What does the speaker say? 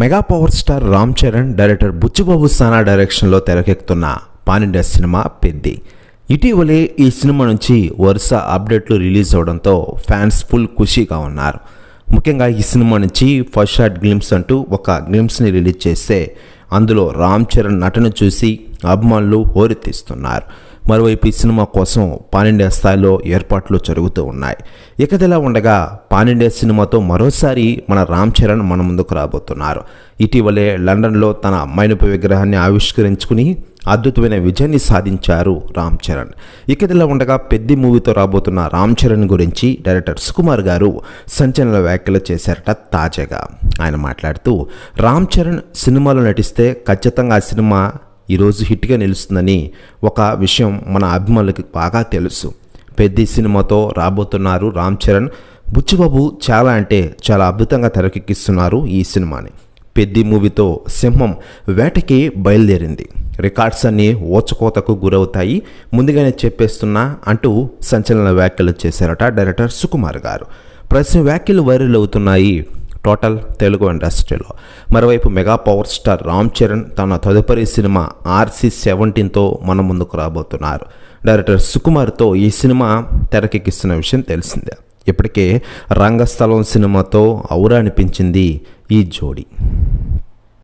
Mega power star Ram Charan director Buchibabu Sana డైరెక్షన్లో తెరకెక్కుతున్న pan-India cinema Peddi. ఇటీవలే ఈ సినిమా నుంచి వరుస అప్డేట్లు రిలీజ్ అవడంతో ఫ్యాన్స్ ఫుల్ ఖుషీగా ఉన్నారు. ముఖ్యంగా ఈ సినిమా నుంచి ఫస్ట్ షాట్ గ్లిమ్స్ అంటూ ఒక గ్లిమ్స్ని రిలీజ్ చేస్తే అందులో రామ్ చరణ్ నటన చూసి అభిమానులు హోరెత్తిస్తున్నారు. మరోవైపు ఈ సినిమా కోసం పానిండియా స్థాయిలో ఏర్పాట్లు జరుగుతూ ఉన్నాయి. ఇకదిలా ఉండగా పానిండియా సినిమాతో మరోసారి మన రామ్ చరణ్ మన ముందుకు రాబోతున్నారు. ఇటీవలే లండన్లో తన మైనపు విగ్రహాన్ని ఆవిష్కరించుకుని అద్భుతమైన విజయాన్ని సాధించారు రామ్ చరణ్. ఇకదిలా ఉండగా పెద్ద మూవీతో రాబోతున్న రామ్ చరణ్ గురించి డైరెక్టర్ సుకుమార్ గారు సంచలన వ్యాఖ్యలు చేశారట తాజాగా. ఆయన మాట్లాడుతూ రామ్ చరణ్ సినిమాలో నటిస్తే ఖచ్చితంగా ఆ సినిమా ఈరోజు హిట్గా నిలుస్తుందని ఒక విషయం మన అభిమానులకు బాగా తెలుసు. పెద్ద సినిమాతో రాబోతున్నారు రామ్ చరణ్. బుచ్చిబాబు చాలా అంటే చాలా అద్భుతంగా తెరకెక్కిస్తున్నారు ఈ సినిమాని. పెద్ది మూవీతో సింహం వేటకి బయలుదేరింది. రికార్డ్స్ అన్నీ ఓచకోతకు గురవుతాయి. ముందుగానే చెప్పేస్తున్నా అంటూ సంచలన వ్యాఖ్యలు చేశారట డైరెక్టర్ సుకుమార్ గారు. ప్రతి వ్యాఖ్యలు వైరల్ అవుతున్నాయి. టోటల్ తెలుగు ఇండస్ట్రీలో. మరోవైపు mega power star Ram Charan తన తదుపరి సినిమా ఆర్సీ సెవెంటీన్తో మన ముందుకు రాబోతున్నారు. డైరెక్టర్ సుకుమార్తో ఈ సినిమా తెరకెక్కిస్తున్న విషయం తెలిసిందే. ఇప్పటికే రంగస్థలం సినిమాతో ఔరా అనిపించింది ఈ జోడీ.